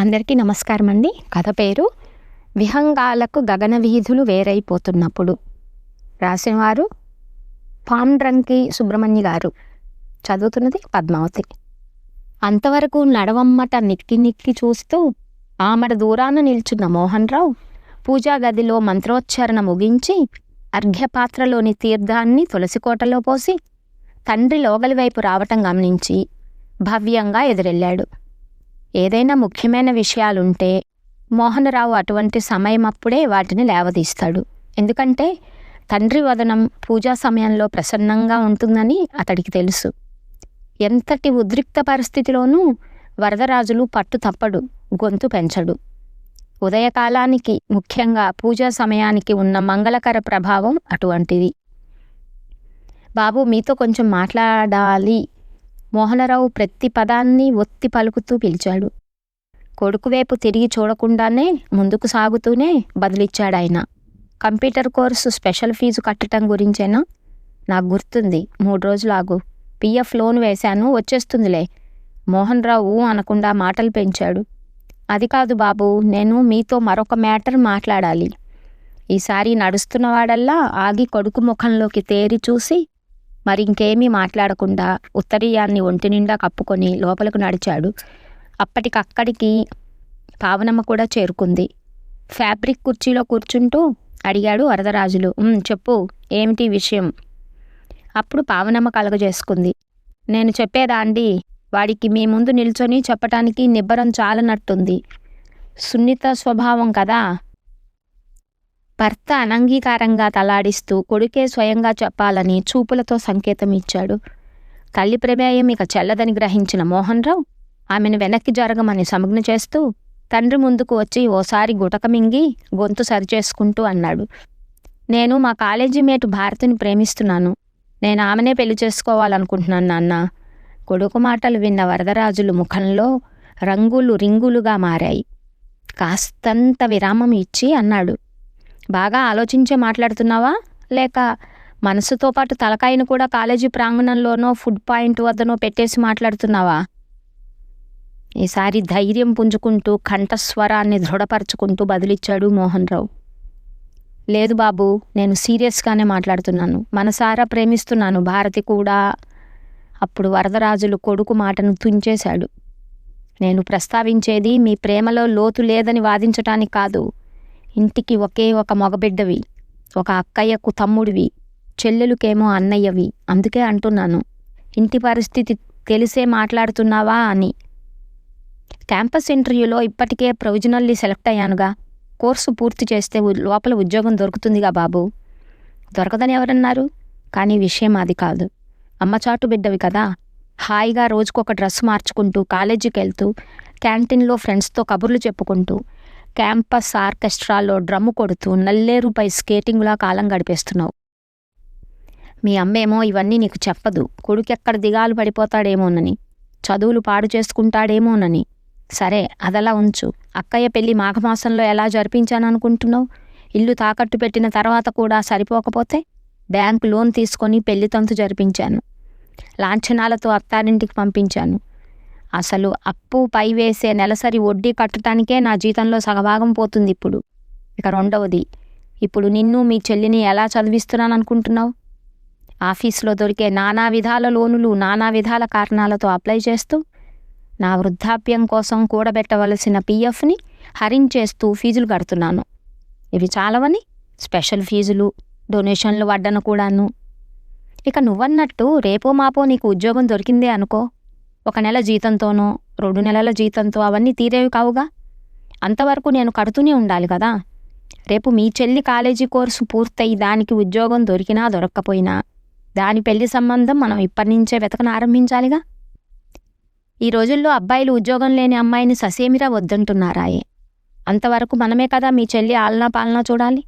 అందరికీ నమస్కారం అండి కథ పేరు విహంగాలకు గగన వీధులు వేరైపోతున్నప్పుడు. రాసినవారు పాండ్రంకి సుబ్రహ్మణ్య గారు. చదువుతున్నది పద్మావతి. అంతవరకు నడవమ్మట నిక్కి నిక్కి చూస్తూ ఆమెడ దూరాన నిల్చున్న మోహన్ రావు పూజా గదిలో మంత్రోచ్చారణ ముగించి అర్ఘ్యపాత్రలోని తీర్థాన్ని తులసికోటలో పోసి తండ్రి లోగలి వైపు రావటం గమనించి భవ్యంగా ఎదురెళ్ళాడు. ఏదైనా ముఖ్యమైన విషయాలుంటే మోహనరావు అటువంటి సమయం అప్పుడే వాటిని లేవదీస్తాడు. ఎందుకంటే తండ్రి వదనం పూజా సమయంలో ప్రసన్నంగా ఉంటుందని అతడికి తెలుసు. ఎంతటి ఉద్రిక్త పరిస్థితిలోనూ వరదరాజులు పట్టు తప్పడు గొంతు పెంచడు. ఉదయకాలానికి ముఖ్యంగా పూజా సమయానికి ఉన్న మంగళకర ప్రభావం అటువంటిది. బాబు మీతో కొంచెం మాట్లాడాలి. మోహనరావు ప్రతి పదాన్ని ఒత్తి పలుకుతూ పిలిచాడు. కొడుకువైపు తిరిగి చూడకుండానే ముందుకు సాగుతూనే బదిలిచ్చాడాయన కంప్యూటర్ కోర్సు స్పెషల్ ఫీజు కట్టడం గురించేనా? నాకు గుర్తుంది. మూడు రోజులు ఆగు. పిఎఫ్ లోన్ వేశాను వచ్చేస్తుందిలే. మోహన్ రావు అనకుండా మాటలు పెంచాడు. అది కాదు బాబు నేను మీతో మరొక మ్యాటర్ మాట్లాడాలి. ఈసారి నడుస్తున్నవాడల్లా ఆగి కొడుకు ముఖంలోకి తేరి చూసి మరి ఇంకేమీ మాట్లాడకుండా ఉత్తరీయాన్ని ఒంటి నిండా కప్పుకొని లోపలకు నడిచాడు. అప్పటికక్కడికి పావనమ్మ కూడా చేరుకుంది. ఫ్యాబ్రిక్ కుర్చీలో కూర్చుంటూ అడిగాడు వరదరాజులు. చెప్పు ఏమిటి విషయం? అప్పుడు పావనమ్మ కలగజేసుకుంది నేను చెప్పేదా అండి వాడికి మీ ముందు నిల్చొని చెప్పటానికి నిబ్బరం చాలనట్టుంది. సున్నిత స్వభావం కదా భర్త అనంగీకారంగా తలాడిస్తూ కొడుకే స్వయంగా చెప్పాలని చూపులతో సంకేతం ఇచ్చాడు తల్లి ప్రమేయం ఇక చెల్లదని గ్రహించిన మోహన్ రావు ఆమెను వెనక్కి జరగమని సమగ్న చేస్తూ తండ్రి ముందుకు వచ్చి ఓసారి గుటక మింగి గొంతు సరిచేసుకుంటూ అన్నాడు. నేను మా కాలేజీ మేటు భారతిని ప్రేమిస్తున్నాను. నేను ఆమెనే పెళ్ళి చేసుకోవాలనుకుంటున్నాను నాన్న. కొడుకు మాటలు విన్న వరదరాజులు ముఖంలో రంగులు రింగులుగా మారాయి. కాస్తంత విరామం ఇచ్చి అన్నాడు. బాగా ఆలోచించే మాట్లాడుతున్నావా? లేక మనసుతో పాటు తలకాయను కూడా కాలేజీ ప్రాంగణంలోనో ఫుడ్ పాయింట్ వద్దనో పెట్టేసి మాట్లాడుతున్నావా? ఈసారి ధైర్యం పుంజుకుంటూ కంఠస్వరాన్ని దృఢపరుచుకుంటూ బదిలిచ్చాడు మోహన్ రావు లేదు బాబు నేను సీరియస్గానే మాట్లాడుతున్నాను. మనసారా ప్రేమిస్తున్నాను. భారతి కూడా అప్పుడు వరదరాజులు కొడుకు మాటను తుంచేశాడు. నేను ప్రస్తావించేది మీ ప్రేమలో లోతు లేదని వాదించటానికి కాదు. ఇంటికి ఒకే ఒక మగబిడ్డవి ఒక అక్కయ్యకు తమ్ముడివి చెల్లెలుకేమో అన్నయ్యవి. అందుకే అంటున్నాను ఇంటి పరిస్థితి తెలిసే మాట్లాడుతున్నావా అని. క్యాంపస్ ఇంటర్వ్యూలో ఇప్పటికే ప్రొవిజనల్లీ సెలెక్ట్ అయ్యానుగా. కోర్సు పూర్తి చేస్తే లోపల ఉద్యోగం దొరుకుతుందిగా బాబు. దొరకదని ఎవరన్నారు? కానీ విషయం అది కాదు. అమ్మచాటు బిడ్డవి కదా. హాయిగా రోజుకొక డ్రెస్ మార్చుకుంటూ కాలేజీకి వెళ్తూ క్యాంటీన్లో ఫ్రెండ్స్తో కబుర్లు చెప్పుకుంటూ క్యాంపస్ ఆర్కెస్ట్రాలో డ్రమ్ము కొడుతూ నల్లేరుపై స్కేటింగ్లా కాలం గడిపేస్తున్నావు. మీ అమ్మేమో ఇవన్నీ నీకు చెప్పదు. కొడుకెక్కడ దిగాలు పడిపోతాడేమోనని. చదువులు పాడు చేసుకుంటాడేమోనని. సరే అదలా ఉంచు. అక్కయ్య పెళ్ళి మాఘమాసంలో ఎలా జరిపించాననుకుంటున్నావు? ఇల్లు తాకట్టు పెట్టిన తర్వాత కూడా సరిపోకపోతే బ్యాంకు లోన్ తీసుకొని పెళ్ళి తంతు జరిపించాను. లాంఛనాలతో అత్తారింటికి పంపించాను. అసలు అప్పు పై వేసే నెలసరి వడ్డీ కట్టడానికే నా జీతంలో సగభాగం పోతుంది ఇప్పుడు. ఇక రెండవది ఇప్పుడు నిన్ను మీ చెల్లిని ఎలా చదివిస్తున్నాను అనుకుంటున్నావు ఆఫీస్లో దొరికే నానా విధాల లోనులు నానా విధాల కారణాలతో అప్లై చేస్తూ నా వృద్ధాప్యం కోసం కూడబెట్టవలసిన పీఎఫ్ని హరించేస్తూ ఫీజులు కడుతున్నాను. ఇవి చాలవని స్పెషల్ ఫీజులు డొనేషన్లు వడ్డన కూడాను. ఇక నువ్వన్నట్టు రేపో మాపో నీకు ఉద్యోగం దొరికిందే అనుకో. ఒక నెల జీతంతోనో రెండు నెలల జీతంతో అవన్నీ తీరేవి కావుగా? అంతవరకు నేను కడుతూనే ఉండాలి కదా. రేపు మీ చెల్లి కాలేజీ కోర్సు పూర్తయి దానికి ఉద్యోగం దొరికినా దొరక్కపోయినా దాని పెళ్ళి సంబంధం మనం ఇప్పటి నుంచే వెతకన ఆరంభించాలిగా? ఈ రోజుల్లో అబ్బాయిలు ఉద్యోగం లేని అమ్మాయిని ససేమిరా వద్దంటున్నారాయే. అంతవరకు మనమే కదా మీ చెల్లి ఆలనా పాలనా చూడాలి?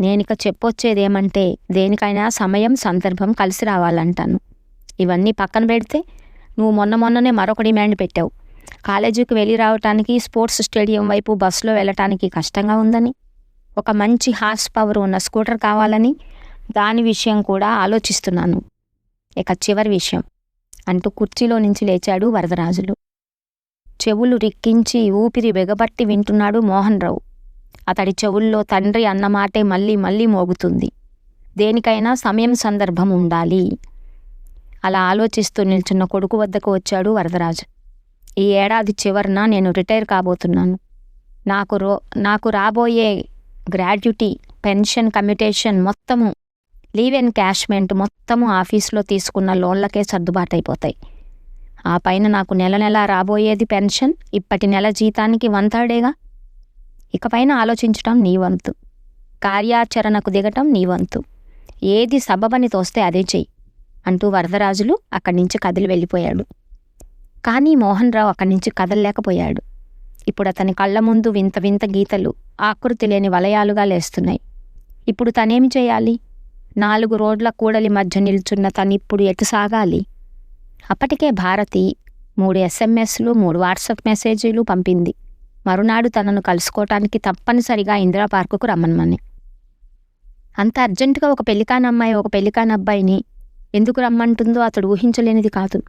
నేనిక చెప్పొచ్చేదేమంటే దేనికైనా సమయం సందర్భం కలిసి రావాలంటాను. ఇవన్నీ పక్కన పెడితే నువ్వు మొన్న మొన్ననే మరొక డిమాండ్ పెట్టావు. కాలేజీకి వెళ్ళి రావటానికి స్పోర్ట్స్ స్టేడియం వైపు బస్సులో వెళ్ళటానికి కష్టంగా ఉందని ఒక మంచి హార్స్ పవర్ ఉన్న స్కూటర్ కావాలని దాని విషయం కూడా ఆలోచిస్తున్నాను. ఇక చివరి విషయం. అంటూ కుర్చీలో నుంచి లేచాడు వరదరాజులు. చెవులు రిక్కించి ఊపిరి బెగబట్టి వింటున్నాడు మోహన్ రావు అతడి చెవుల్లో తండ్రి అన్నమాటే మళ్ళీ మళ్ళీ మోగుతుంది. దేనికైనా సమయం సందర్భం ఉండాలి. అలా ఆలోచిస్తూ నిల్చున్న కొడుకు వద్దకు వచ్చాడు వరదరాజు. ఈ ఏడాది చివరన నేను రిటైర్ కాబోతున్నాను. నాకు రో నాకు రాబోయే గ్రాడ్యుటీ పెన్షన్ కమ్యూటేషన్ మొత్తము లీవ్ అండ్ క్యాష్మెంట్ మొత్తము ఆఫీస్లో తీసుకున్న లోన్లకే సర్దుబాటు అయిపోతాయి ఆ పైన నాకు నెల నెల రాబోయేది పెన్షన్ ఇప్పటి నెల జీతానికి వన్ థర్డేగా ఇకపైన ఆలోచించటం నీ వంతు. కార్యాచరణకు దిగటం నీ వంతు. ఏది సబబని తోస్తే అదే చెయ్యి. అంటూ వరదరాజులు అక్కడి నుంచి కదిలి వెళ్ళిపోయాడు. కానీ మోహన్ రావు అక్కడి నుంచి కదలలేకపోయాడు. ఇప్పుడు అతని కళ్ళ ముందు వింత వింత గీతలు ఆకృతి లేని వలయాలుగా లేస్తున్నాయి. ఇప్పుడు తనేమి చేయాలి? నాలుగు రోడ్ల కూడలి మధ్య నిల్చున్న తనిప్పుడు ఎటు సాగాలి? అప్పటికే భారతి మూడు ఎస్ఎంఎస్లు మూడు వాట్సాప్ మెసేజీలు పంపింది. మరునాడు తనను కలుసుకోవటానికి తప్పనిసరిగా ఇందిరా పార్కుకు రమ్మనమని. అంత అర్జెంటుగా ఒక పెళ్ళికానమ్మాయి ఒక పెళ్ళికానబ్బాయిని ఎందుకు రమ్మంటుందో అతడు ఊహించలేనిది కాదు.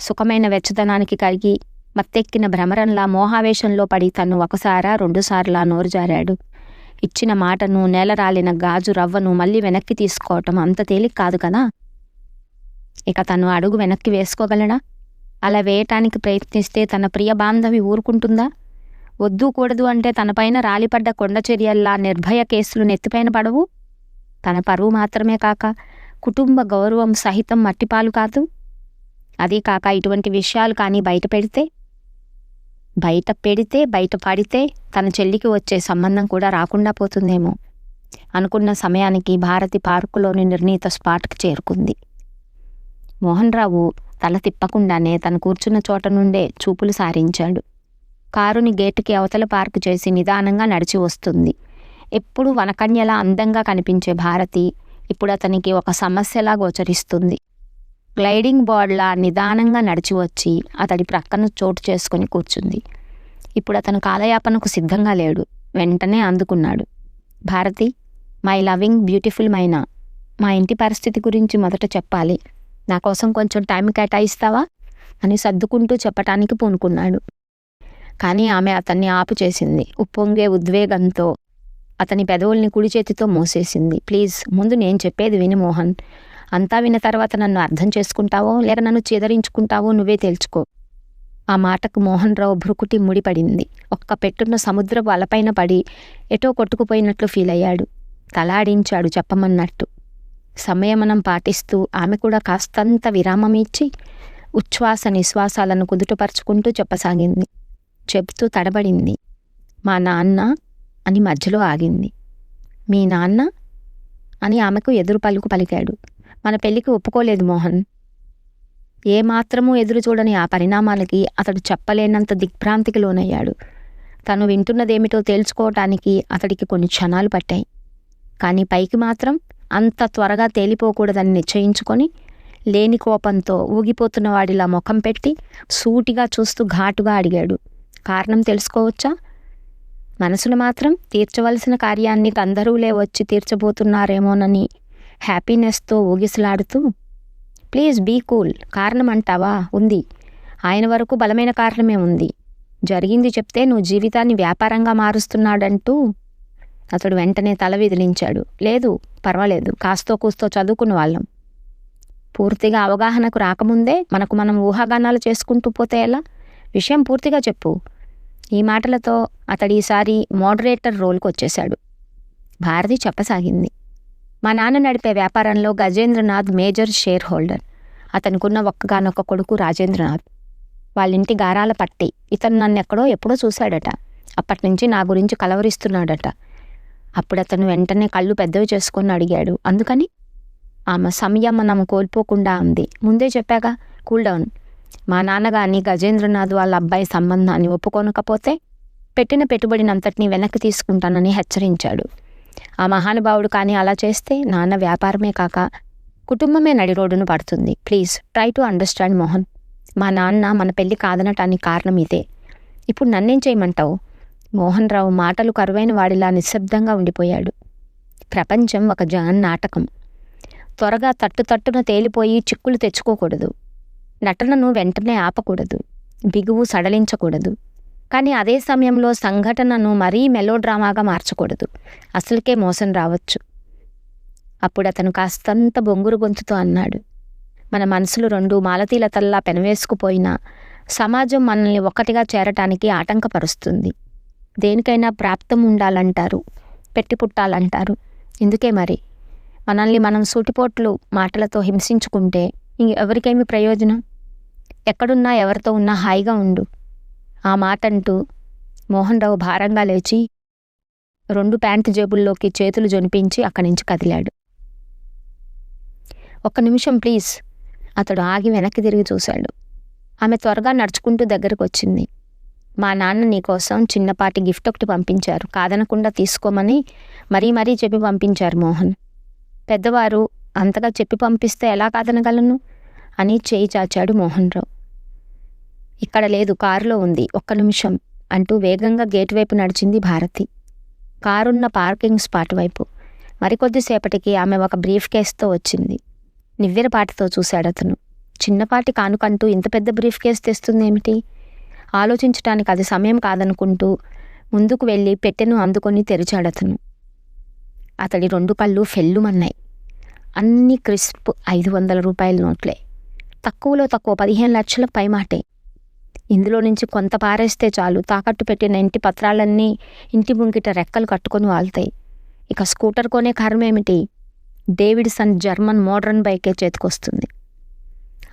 సుఖమైన వెచ్చదనానికి కరిగి మత్తెక్కిన భ్రమరంలా మోహావేశంలో పడి తను ఒకసారా రెండుసార్లా నోరు జారాడు ఇచ్చిన మాటను నేలరాలిన గాజు రవ్వను మళ్ళీ వెనక్కి తీసుకోవటం అంత తేలిక కాదు కదా? ఇక తను అడుగు వెనక్కి వేసుకోగలడా? అలా వేయటానికి ప్రయత్నిస్తే తన ప్రియ బాంధవి ఊరుకుంటుందా? వద్దు కూడదు అంటే తనపైన రాలిపడ్డ కొండ చర్యల్లా నిర్భయ కేసులు నెత్తిపైన పడవు? తన పరువు మాత్రమే కాక కుటుంబ గౌరవం సహితం మట్టిపాలు కాదు. అదీ కాక ఇటువంటి విషయాలు కానీ బయట పెడితే బయట పెడితే బయట పడితే తన చెల్లికి వచ్చే సంబంధం కూడా రాకుండా పోతుందేమో అనుకున్న సమయానికి భారతి పార్కులోని నిర్ణీత స్పాట్కి చేరుకుంది. మోహన్ రావు తల తిప్పకుండానే తను కూర్చున్న చోట నుండే చూపులు సారించాడు. కారుని గేటుకి అవతల పార్కు చేసి నిదానంగా నడిచి వస్తుంది. ఎప్పుడూ వనకన్యలా అందంగా కనిపించే భారతి ఇప్పుడు అతనికి ఒక సమస్యలా గోచరిస్తుంది గ్లైడింగ్ బోర్డ్లా నిదానంగా నడిచి వచ్చి అతడి ప్రక్కన చోటు చేసుకుని కూర్చుంది. ఇప్పుడు అతను కాలయాపనకు సిద్ధంగా లేడు. వెంటనే అందుకున్నాడు. భారతి మై లవింగ్ బ్యూటిఫుల్ మైనా మా ఇంటి పరిస్థితి గురించి మొదట చెప్పాలి. నా కోసం కొంచెం టైం కేటాయిస్తావా? అని సర్దుకుంటూ చెప్పటానికి పూనుకున్నాడు. కానీ ఆమె అతన్ని ఆపు చేసింది ఉప్పొంగే ఉద్వేగంతో అతని పెదవుల్ని కుడి చేతితో మూసేసింది. ప్లీజ్ ముందు నేను చెప్పేది విని మోహన్. అంతా విన్న తర్వాత నన్ను అర్థం చేసుకుంటావో లేక నన్ను చేదరించుకుంటావో నువ్వే తేల్చుకో. ఆ మాటకు మోహన్ రావు భ్రుకుటి ముడిపడింది ఒక్క పెట్టున్న సముద్రపు అలపైన పడి ఎటో కొట్టుకుపోయినట్లు ఫీల్ అయ్యాడు. తలాడించాడు చెప్పమన్నట్టు. సంయమనం పాటిస్తూ ఆమె కూడా కాస్తంత విరామం ఇచ్చి ఉచ్ఛ్వాస నిశ్వాసాలను కుదుటపరుచుకుంటూ చెప్పసాగింది. చెబుతూ తడబడింది. మా నాన్న అని మధ్యలో ఆగింది. మీ నాన్న అని ఆమెకు ఎదురు పలుకు పలికాడు. మన పెళ్ళికి ఒప్పుకోలేదు మోహన్. ఏమాత్రమూ ఎదురు చూడని ఆ పరిణామాలకి అతడు చెప్పలేనంత దిగ్భ్రాంతికి లోనయ్యాడు. తను వింటున్నదేమిటో తేల్చుకోవటానికి అతడికి కొన్ని క్షణాలు పట్టాయి. కానీ పైకి మాత్రం అంత త్వరగా తేలిపోకూడదని నిశ్చయించుకొని లేని కోపంతో ఊగిపోతున్న వాడిలా ముఖం పెట్టి సూటిగా చూస్తూ ఘాటుగా అడిగాడు. కారణం తెలుసుకోవచ్చా? మనసులు మాత్రం తీర్చవలసిన కార్యాన్ని అందరూలే వచ్చి తీర్చబోతున్నారేమోనని హ్యాపీనెస్తో ఊగిసలాడుతూ ప్లీజ్ బీ కూల్ కారణం అంటావా ఉంది. ఆయన వరకు బలమైన కారణమే ఉంది. జరిగింది చెప్తే నువ్వు జీవితాన్ని వ్యాపారంగా మారుస్తున్నాడంటూ అతడు వెంటనే తల విదిలించాడు. లేదు పర్వాలేదు కాస్తో కూస్తో చదువుకున్న వాళ్ళం. పూర్తిగా అవగాహనకు రాకముందే మనకు మనం ఊహాగానాలు చేసుకుంటూ పోతే ఎలా? విషయం పూర్తిగా చెప్పు. ఈ మాటలతో అతడు ఈసారి మోడరేటర్ రోల్కి వచ్చేశాడు భారతి చెప్పసాగింది. మా నాన్న నడిపే వ్యాపారంలో గజేంద్రనాథ్ మేజర్ షేర్ హోల్డర్. అతనికున్న ఒక్కగానొక్క కొడుకు రాజేంద్రనాథ్. వాళ్ళింటి గారాల పట్టి ఇతను నన్ను ఎక్కడో ఎప్పుడో చూశాడట. అప్పటి నుంచి నా గురించి కలవరిస్తున్నాడట. అప్పుడు అతను వెంటనే కళ్ళు పెద్దవి చేసుకొని అడిగాడు. అందుకని? ఆమె సంయమనం కోల్పోకుండా ఉంది ముందే చెప్పాగా కూల్ డౌన్. మా నాన్నగాని గజేంద్రనాథ్ వాళ్ళ అబ్బాయి సంబంధాన్ని ఒప్పుకోనకపోతే పెట్టిన పెట్టుబడినంతటినీ వెనక్కి తీసుకుంటానని హెచ్చరించాడు. ఆ మహానుభావుడు కానీ అలా చేస్తే నాన్న వ్యాపారమే కాక కుటుంబమే నడి రోడ్డును పడుతుంది. Please try to understand Mohan. మా నాన్న మన పెళ్ళి కాదనటానికి కారణం ఇదే. ఇప్పుడు నన్నేం చేయమంటావు? మోహన్ రావు మాటలు కరువైన వాడిలా నిశ్శబ్దంగా ఉండిపోయాడు. ప్రపంచం ఒక జగన్ నాటకం. త్వరగా తట్టు తట్టున తేలిపోయి చిక్కులు తెచ్చుకోకూడదు. నటనను వెంటనే ఆపకూడదు బిగువు సడలించకూడదు. కానీ అదే సమయంలో సంఘటనను మరీ మెలోడ్రామాగా మార్చకూడదు. అసలుకే మోసం రావచ్చు. అప్పుడు అతను కాస్తంత బొంగురు గొంతుతో అన్నాడు. మన మనసులు రెండు మాలతీలతల్లా పెనవేసుకుపోయినా సమాజం మనల్ని ఒక్కటిగా చేరటానికి ఆటంకపరుస్తుంది. దేనికైనా ప్రాప్తం ఉండాలంటారు పెట్టి పుట్టాలంటారు. ఇందుకే మరి? మనల్ని మనం సూటిపోట్లు మాటలతో హింసించుకుంటే ఎవరికేమి ప్రయోజనం? ఎక్కడున్నా ఎవరితో ఉన్నా హాయిగా ఉండు. ఆ మాట అంటూ మోహన్ రావు భారంగా లేచి రెండు ప్యాంటు జేబుల్లోకి చేతులు జొనిపించి అక్కడి నుంచి కదిలాడు. ఒక్క నిమిషం ప్లీజ్ అతడు ఆగి వెనక్కి తిరిగి చూశాడు. ఆమె త్వరగా నడుచుకుంటూ దగ్గరకు వచ్చింది మా నాన్న నీకోసం చిన్నపాటి గిఫ్ట్ ఒకటి పంపించారు. కాదనకుండా తీసుకోమని మరీ మరీ చెప్పి పంపించారు మోహన్. పెద్దవారు అంతగా చెప్పి పంపిస్తే ఎలా కాదనగలను? అని చేయి చాచాడు మోహన్ రావు ఇక్కడ లేదు కారులో ఉంది. ఒక్క నిమిషం అంటూ వేగంగా గేట్ వైపు నడిచింది భారతి. కారున్న పార్కింగ్ స్పాట్ వైపు. మరికొద్దిసేపటికి ఆమె ఒక బ్రీఫ్ కేస్తో వచ్చింది. నివ్వెరపాటితో చూశాడు అతను. చిన్నపాటి కానుకంటూ ఇంత పెద్ద బ్రీఫ్ కేస్ తెస్తుందేమిటి? ఆలోచించటానికి అది సమయం కాదనుకుంటూ ముందుకు వెళ్ళి పెట్టెను అందుకొని తెరిచాడు అతను. అతడి రెండు కళ్ళు ఫెల్లుమన్నాయి. అన్ని క్రిస్ప్ ఐదు వందల రూపాయల నోట్లే. తక్కువలో తక్కువ పదిహేను లక్షల పైమాటే. ఇందులో నుంచి కొంత పారేస్తే చాలు. తాకట్టు పెట్టిన ఇంటి పత్రాలన్నీ ఇంటి ముంగిట రెక్కలు కట్టుకొని వాళ్తాయి. ఇక స్కూటర్ కొనే కర్మేమిటి? డేవిడ్సన్ జర్మన్ మోడ్రన్ బైకే చేతికొస్తుంది.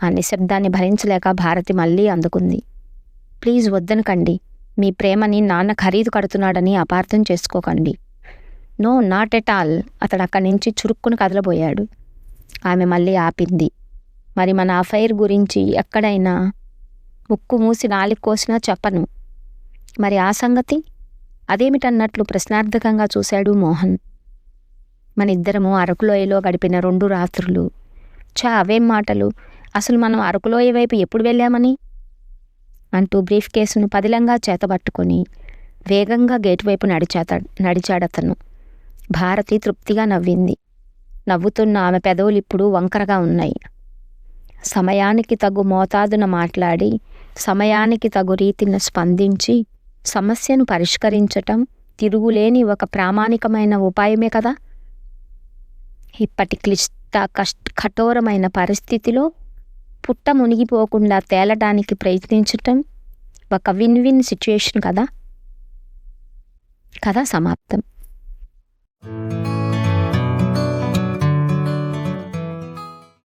ఆ నిశ్శబ్దాన్ని భరించలేక భారతి మళ్ళీ అందుకుంది. ప్లీజ్ వద్దనకండి. మీ ప్రేమని నాన్న ఖరీదు కడుతున్నాడని అపార్థం చేసుకోకండి. No not at all. అతడు అక్కడి నుంచి చురుక్కును కదలబోయాడు. ఆమె మళ్ళీ ఆపింది. మరి మన అఫైర్ గురించి ఎక్కడైనా ముక్కు మూసి నాలుగు కోసినా చెప్పను. మరి ఆ సంగతి? అదేమిటన్నట్లు ప్రశ్నార్థకంగా చూశాడు మోహన్. మన ఇద్దరము అరకులోయలో గడిపిన రెండు రాత్రులు. చా అవేం మాటలు? అసలు మనం అరకులోయ వైపు ఎప్పుడు వెళ్ళామని? అంటూ బ్రీఫ్ కేసును పదిలంగా చేతబట్టుకొని వేగంగా గేటు వైపు నడిచాత నడిచాడతను. భారతి తృప్తిగా నవ్వింది. నవ్వుతున్న ఆమె పెదవులు ఇప్పుడు వంకరగా ఉన్నాయి. సమయానికి తగు మోతాదున మాట్లాడి సమయానికి తగు రీతిన స్పందించి సమస్యను పరిష్కరించటం తిరుగులేని ఒక ప్రామాణికమైన ఉపాయమే కదా? ఇప్పటి క్లిష్ట కష్ట కఠోరమైన పరిస్థితిలో పుట్ట మునిగిపోకుండా తేలడానికి ప్రయత్నించటం ఒక విన్ విన్ సిచ్యుయేషన్ కదా? కథ సమాప్తం.